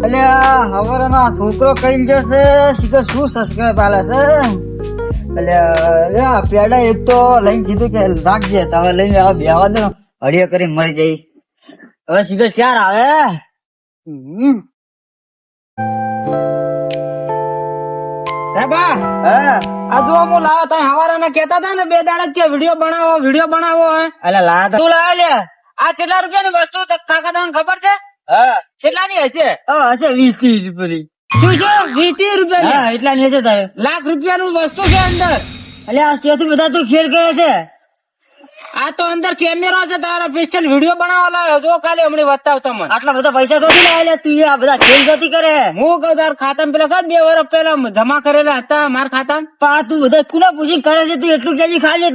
એટલે આ હવારનો આ છોકરો કઈ જશે શીખર શું સબસ્ક્રાઇબ આલે છે? એટલે પેડા એક તો લઈને કીધું કે રાખજે તો લઈને આ બેવા દો હળિયો કરીને મરી જઈ. હવે શીખર ચાર આવે? હે? આ કેતા હતા ને બે દાડા કે વીડિયો બનાવો વીડિયો બનાવો એટલે લાયા તા- તું લે. આ કેટલા રૂપિયાની વસ્તુ કાકા તમને ખબર છે? હા. કેટલાની હશે? હશે વીસ ત્રીસ રૂપિયાની શું છે? વીસ ત્રીસ રૂપિયાની? હા એટલા ની હશે તારે. લાખ રૂપિયાનું વસ્તુ છે અંદર. એટલે આ ત્યાંથી બધા તું ખેલ કરે છે. આ તો અંદર કેમેરો છે તારા સ્પેશિયલ વીડિયો બનાવવા લાવ્યો જો ખાલી હમણાં બતાવ તમને. આટલા બધા પૈસા તો લાવ્યા લે? તું આ બધા ખેલ જોતી કરે? હું કહું તાર ખાતામાં પેલા બે વર્ષ પેલા જમા કરેલા હતા મારા ખાતામાં? પણ આ તું બધા કુના પૂછી કરે છે? તું એટલું કેજી ખાઈ લે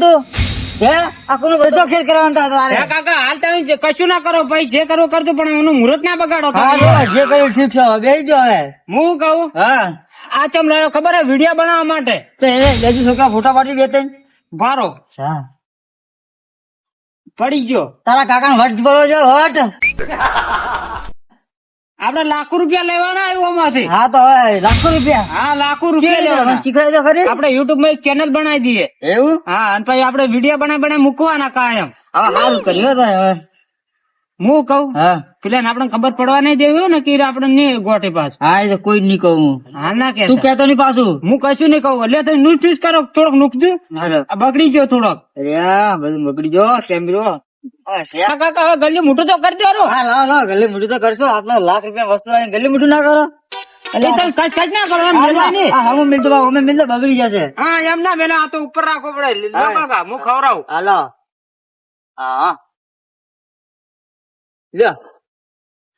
તું હે આ કોનો બધો ખેલ કરવાનો તારે તારે કાકા હાલ તમે જે કશું ના કરો ભાઈ જે કરવું કરજો પણ એનું મુહૂર્ત ના બગાડો. જો જે કર્યું ઠીક છે હવે બેસી હવે. હું કહું? હા. આ ચમ લાવ્યો ખબર હે વીડિયો બનાવવા માટે. તો એને લેજી છોકરા ફોટા પાડી બે ત્રણ. ભારો. પડી ગયો. તારા કાકા વટ બોલો છો વટ. આપડે લાખો રૂપિયા લેવાના એમાંથી હા તો હવે લાખો રૂપિયા. હા લાખો રૂપિયા લેવાના. શીખવાય તો ખરી. આપડે યુટ્યુબમાં એક ચેનલ બનાવી દઈએ. એવું? હા અને પછી આપડે વીડિયો બનાવી બનાવી મૂકવાના કાયમ. હા સારું કર્યું તારે હવે. હું કહું? પેલા ને આપણે ખબર પડવા નહીં દેવી ને કે આપડે નહીં ગોઠે પાસ હા એ તો કોઈ નહીં કહું હા. ના કે તું કેતો નહીં પાછું. હું કશું નહીં કહું. એટલે તમે ન્યૂઝ કરો થોડોક નુકજો બગડી ગયો થોડોક. અરે બધું બગડી ગયો કેમેરો કાકા ગલ્લી મોટું તો કરી દો રો. હા લાવ લાવ ગલી મોટું તો કરશો. આપને લાખ રૂપિયા વસ્તુ લાવીને ગલી મોટું ના કરો. ના બગડી જશે હા એમ ના પેલા આ તો ઉપર રાખવો પડે. કાકા હું ખવડાવું. હાલો હા. લ્યો.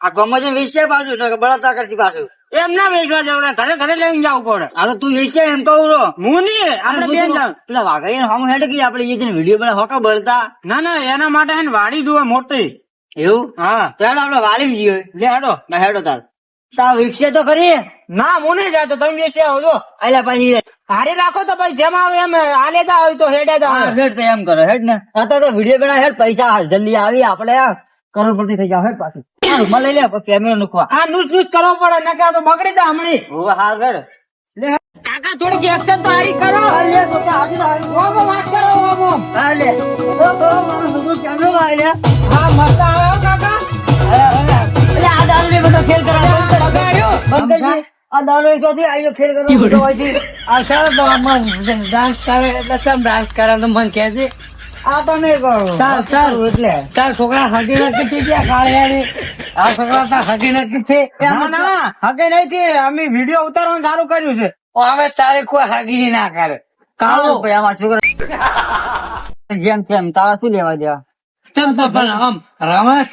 આ ગમે છે વિશે પાછું ને બળાતા કરશી પાછું. એમ ના વેચવા જવાના ઘરે ઘરે લઈને જવું પડે. આ તો તું વેચે એમ કહું છો. હું નહીં આપણે બે જણ પેલા વાઘાઈ હમ હેડ કે આપણે એ જઈને વીડિયો બનાવ હોકા બળતા. ના ના એના માટે હે વાડી દુએ મોટી. એવું? હા. તો હેડો આપણે વાલી જઈએ. લે હેડો. ના હેડો તાર. તા વિકસે તો ખરી. ના હું નહીં જાતો તમે વેચે આવો જો. આલ્યા પાછી હારે રાખો તો ભાઈ જેમ આવે એમ આલે તા હોય તો હેડે તો હેડ તો એમ કરો હેડ ને. અત્યારે તો વીડિયો બનાવ હેડ પૈસા હાલ જલ્દી આવી આપણે કરોડપતિ થઈ જાવ હે પાછું. રૂમમાં લઈ લે કેમેરો નખવા. આ નુસ નુસ કરવો પડે ને કે તો બગડી જા હમણી. હું હા કર કાકા થોડી એક્શન તો હારી કરો. લે તો કે આજે તો આવી. વાત કરો ઓમો. આ લે. ઓ, ઓ, મારો છોકરો કેમેરો લાવી લે. હા મસ્ત આવે કાકા. અરે આ દારૂ ને બધો ખેલ કરાવે બંધ કર. બંધ. આ દારૂ એ થી આયો ખેલ કરવા હોય છે. આ સારા તો આમાં ડાન્સ કરે એટલે તમે ડાન્સ કરે તો મને કહેજે આ તમે કહો. ચાલ, ચાલ. એટલે. ચાલ છોકરા હગી નથી થઈ ગયા કાળિયાની. આ છોકરા તાર હગી નથી થઈ ના નહીં થઈ અમે વીડિયો ઉતારવાનું સારું કર્યું છે. હવે તારે કોઈ હગી ના કરે. કાળો. ભાઈ આમાં છોકરા જેમ તેમ તારા શું લેવા દેવા? ચમ તો પણ આમ રમે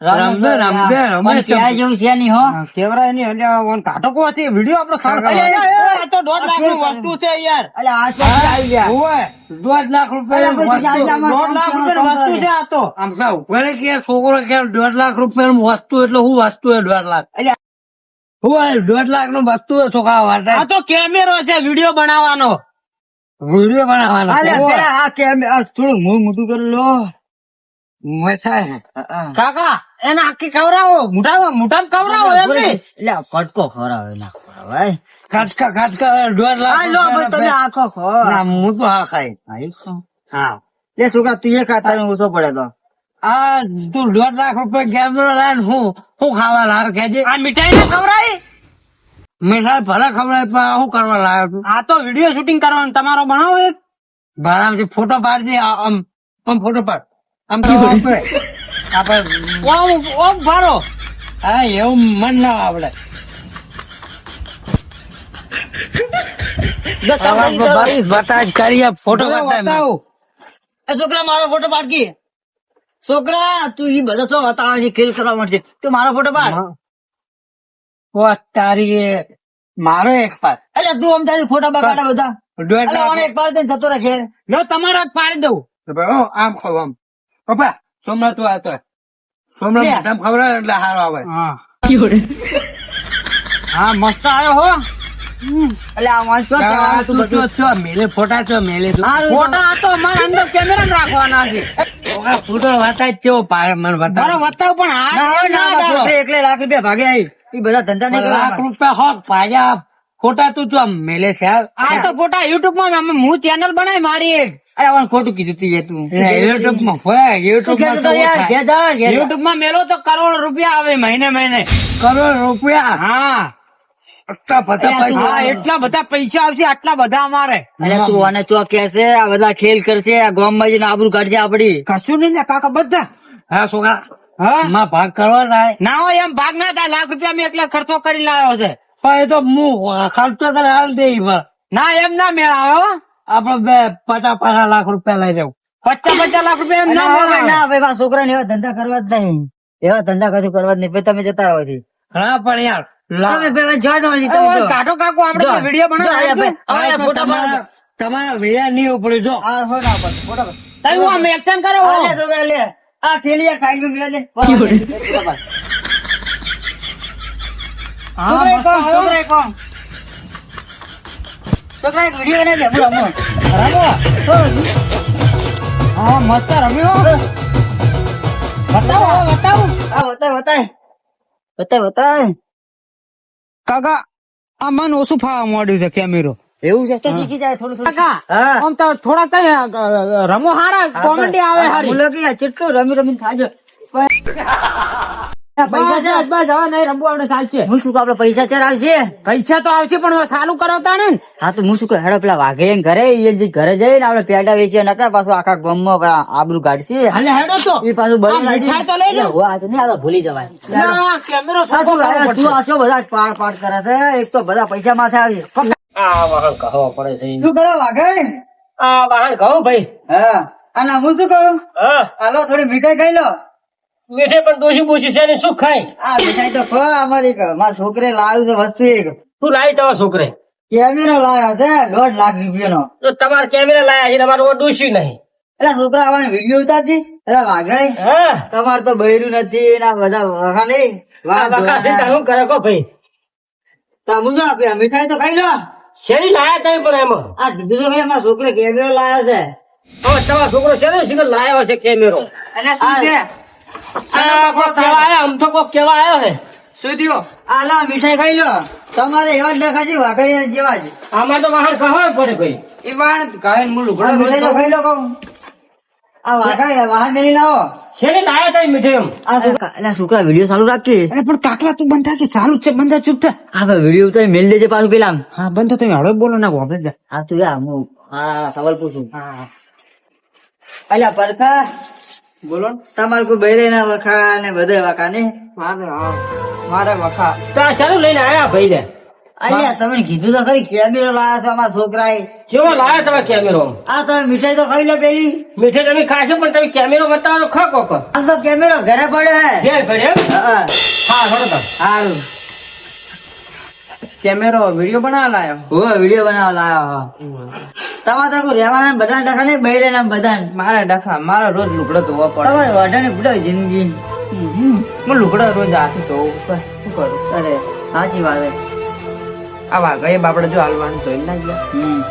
ચમ રમબે, રમબે, રમે પણ જેવું છે નહીં હો. કેવરાય નહીં એટલે ઓન કાઢો કો હતી આપણો સારો અરે, અરે, અરે, આ તો દોઢ લાખની વસ્તુ છે યાર. એટલે આ શું આવી ગયા. ઓય દોઢ લાખ અરે, પછી આજે આમાં દોઢ લાખ રૂપિયાની વસ્તુ છે? આ તો. આમ કહું ઘરે કે છોકરો કે દોઢ લાખ રૂપિયા વસ્તુ એટલે હું વસ્તુ હે દોઢ લાખ? એટલે હું દોઢ લાખનું વસ્તુ છોકરા માટે આ તો કેમેરો છે વીડિયો બનાવવાનો. વીડિયો બનાવવાનો. આ થોડું મોટું કરી લો. કાકા એને આખી ખવડાવો. મોટા મોટા ખવડાવો એમ એટલે કટકો ખવડાવે ના ખવડાવે ખાટકા ખાટકા ડોર આ લો ભાઈ તમે આખો ખો હું તો હા ખાઈ. ખાઈ હા. લે છોકરા તું એ ખાતા ને ઓછો પડે તો. આ તું દોઢ લાખ રૂપિયા કેમેરો લાવે હું હું ખાવા લાવે કેજે આ મીઠાઈ ને ખવડાવી? મીઠાઈ ભલે ખવડાય પણ હું કરવા લાવ્યો આ તો વીડિયો શૂટિંગ કરવાનું. તમારો બનાવો એક. છે ફોટો પાડજે આમ આમ ફોટો પાડ. આમ આપણે ઓમ ઓમ ભારો હા એવું મન ના આવડે. છોકરા મારો ફોટો પાડકી છોકરા તું ઈ બધા શું બતાવે છે ખેલ કરવા મળશે તું મારો ફોટો પાડ. તારી મારો એક એટલે તું આમ તારી ફોટા બગાડે બધા. એક ને જતો રાખે લો તમારો પાડી દઉં. આમ ખો આમ. પપ્પા સોમનાથ તું આવતો સોમનાથ. મોઢામાં એટલે હારો આવે. હા. મસ્ત આવ્યો હો. મેલે ફોટા છો મેલે ફોટા આ તો અમારા અંદર કેમેરા રાખવાના છે. ફોટો બતાવ કેવો મને બતાવ. બરો પણ ના આ આવે ના આમાં છોકરી એકલે લાખ રૂપિયા ભાગે આવી એ બધા ધંધા નહીં લાખ રૂપિયા હોક પાડ્યા. ફોટા તું જો મેલે છે આ તો ફોટા યુટ્યુબમાં અમે હું ચેનલ બનાવી મારી એક. અરે આવવાનું ખોટું કીધું તું એ તું. યુટ્યુબમાં હોય યુટ્યુબમાં મેલો તો કરોડ રૂપિયા આવે મહિને મહિને. કરોડ રૂપિયા? હા. આટલા બધા હા પૈસા? એટલા બધા પૈસા આવશે આટલા બધા અમારે. અરે તું આને ચો કહેશે આ બધા ખેલ કરશે આ ગામમાં જઈને આબરૂ કાઢશે આપડી. કશું નહીં ને કાકા બધા. હા છોકરા હા? માં ભાગ કરવા ના હોય એમ ભાગ ના થાય લાખ રૂપિયા મેં એકલા ખર્ચો કરી લાવ્યો છે. પણ એ તો હું ખર્ચો કરે હાલ દે ના એમ ના મેળ આવ્યો આપડે પચાસ પચાસ લાખ રૂપિયા લઈ જવું પચાસ પચાસ લાખ રૂપિયા એમ ના ભાઈ, એવા ધંધા કરવા જ નહીં. એવા ધંધા કશું કરવા જ નહીં. ભાઈ તમે જતા રહો છી. હા પણ યાર. તમારા વીડિયો નહીં ઉપડી જો. તમે એક્શન કરો? આ લે છોકરા આ થેલી સાઈડમાં મિલા દે. છોકરા. છોકરા કોણ? છોકરા કોણ? છોકરા એક વીડિયો બનાવી દે હું રમો. હા મસ્ત રમ્યો. બતાવો બતાવો. આ બતાય બતાય. બતાય બતાય. કાકા આ મન ઓછું ફાવા માંડ્યું છે કેમેરો. એવું છે? તો શીખી જાય થોડું થોડું? કાકા આમ તો થોડા કઈ રમો હારા કોમેડી આવે હારી. મુલો કે કેટલું રમી રમી થાજો. પૈસા છે બસ હવે નહીં રમવું આપણે ચાલશે હું શું કહું, આપડે પૈસા ચાર આવશે? પૈસા તો આવશે પણ ચાલુ કરો તાણે હા તો હું શું કહું પેલા વાઘે ઘરે ઘરે જઈને આપડે પેડા વેચીએ નકા પાછું આખા ગામમાં પેલા આબરૂ કાઢશે. હાલે હેડો તો. એ પાછું બળી મીઠાઈ તો લઈ લો. એટલે આ તો નહીં, આ તો ભૂલી જવાય. ના, કેમેરો આ સરખો શું કરવો આ તું પડશે. બધા પાડ પાડ કરે છે એક તો બધા પૈસા માથે આવી. વાહન કહો પડે છે. શું કરો વાઘે? આ વાહન કહો ભાઈ. હા. અને હું શું કહું? હાલો થોડી મીઠાઈ ખાઈ લો. મીઠે પણ ડોસી બોસી છે ને? શું ખાય? આ મીઠાઈ તો ખો અમારી મારા છોકરે લાવ્યું છે વસ્તુ એક. શું લાવી તમારા છોકરે? કેમેરો લાવ્યો છે દોઢ લાખ રૂપિયાનો. તો તમારે કેમેરા લાયા છે તમારે ડોસી નહીં. એટલે છોકરા આવવાને વીડિયો ઉતારતી એટલે વાઘાઈ હા. તમારે તો બૈરું નથી ના બધા વાઘા નહીં. શું કરે કો ભાઈ? તમે જો શું આપ્યા મીઠાઈ તો ખાઈ લો. શેરી લાયા તમે પણ એમાં? આ દીધું ભાઈ અમારા છોકરે કેમેરો લાવ્યો છે. તમારો છોકરો શેનો શીખર લાવ્યો છે કેમેરો? અને શું આયા આમ તો કોક કેવા આયો છે શું થયો? આ મીઠાઈ ખાઈ લો. તમારે એવા જ દેખાય વાઘાઈ જેવા જ. આમાં તો વાહન કહો પડે ભાઈ એ વાહન કહે મૂળ મીઠાઈ તો ખાઈ લો કહું. આ વાઘાઈ વાહન મેલી લાવો શેને લાયા તઈ મીઠાઈ આ છોકરા છોકરા વીડિયો ચાલુ રાખી અરે પણ કાકલા તું બંધ કે સારું છે બંધ ચૂપ થા. હવે વીડિયો ઉતારી મેલ દેજે પાછું પેલા હા બંધ તમે હળવે બોલો ના આપણે હા તું યા હું હા સવાલ પૂછું. હા. અલ્યા પરખા બોલો તમારે કોઈ બૈરે ના વખા ને બધે વખા ને? મારે મારે વખા. તો આ શાનું લઈને આયા ભાઈ રે અલ્યા તમે કીધું તો ખરી કેમેરો લાયા છો અમારા છોકરા કેવો લાયા તમે કેમેરો આ તમે મીઠાઈ તો ખાઈ લો પેલી. મીઠાઈ તમે ખાશો પણ તમે કેમેરો બતાવો તો ખા કોક. આ તો કેમેરો ઘરે પડ્યો હે. ઘેર પડ્યો હા, હા. તો. સારું કેમેરો વીડિયો બનાવવા લાયો? હો વીડિયો બનાવવા લાવ્યો તમારે તો રહેવાના બધા ડખા નહીં બૈરે ના બધા મારા ડખા મારે રોજ લુગડો ધોવા તમારે વાઢા ને પૂછો જિંદગી હું લુગડો રોજ હાથે ધોવું શું કરું? અરે સાચી વાત આ આ વાઘાએ બાપડે જો હાલવાનું ધોઈ ના ગયા.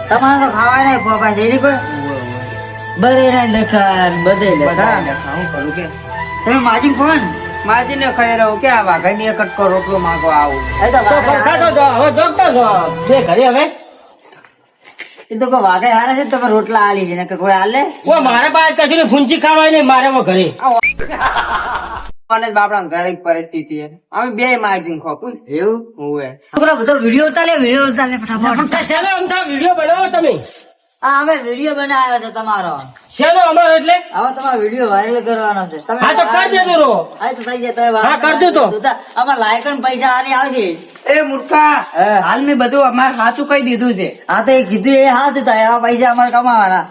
તમારે તો ખાવા નહીં પપ્પા જઈ કોઈ બધે ડખા બધે ડખા. હું કરું કે? તમે માજી કોણ માજીને ખાઈ રહ્યો કે આ વાઘા ની કટકો રોટલો માંગો આવું. એ તો વાઘે હારે- એ તો કોઈ વાઘે હારે છે તમે રોટલા આલી છે કે કોઈ હાલે મારે પાસે કશું ફૂંચી ખાવાય નહીં મારે ઘરે. અને બાપડા ઘરે પરિસ્થિતિ. અમે બે માર્જિન ખોપું એવું હું છોકરા બધો વીડિયો ઉતારે વીડિયો ઉતારે ફટાફટ. વીડિયો બનાવો તમે. આ અમે વીડિયો બનાવ્યો છે તમારો. શેનો અમારો એટલે? હવે તમારો વીડિયો વાયરલ કરવાનો છે. તમે હા તો કરી દેજો હા તો થઈ જાય તમે હા, કરજો તો. અમારા લાયક પૈસા આની આવશે. એ મૂર્ખા હાલ મેં બધું અમારે સાચું કહી દીધું છે. હા તો એ કીધું એ હાથ હતા એવા પૈસા અમારે કમાવાના.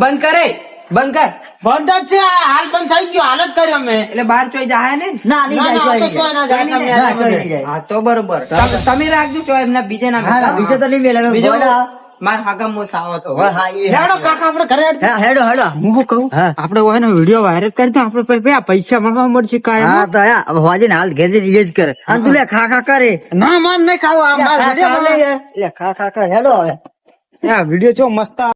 બંધ કરે બંધ કર. બંધ છે હાલ બંધ થઈ ગયો હાલ જ કર્યો મેં એટલે બાર ચોઈ જાય ને ના નહીં જાય. ચોઈ. હા તો બરોબર. તમે- રાખજો ચોઈ એમના બીજે ના ના, તો નહીં મેલે બીજો માર હાગમ મો સાવો તો હા, હેડો કાકા આપણે ઘરે હેડો. હેડો હું શું કહું? હા. આપણે હોય ને વિડિયો વાયરલ કરી દો આપણે પછી પૈસા મળવા મળશે કાય હા તો હા વાજે હાલ ઘેજે જ કરે. અને તું લે ખા ખા કરે ના માન નહીં ખાવ આ લે, ખા ખા લે બનાવવાનો. યાર. લે. ખા ખા કર હેડો હવે. આ વીડિયો જો મસ્ત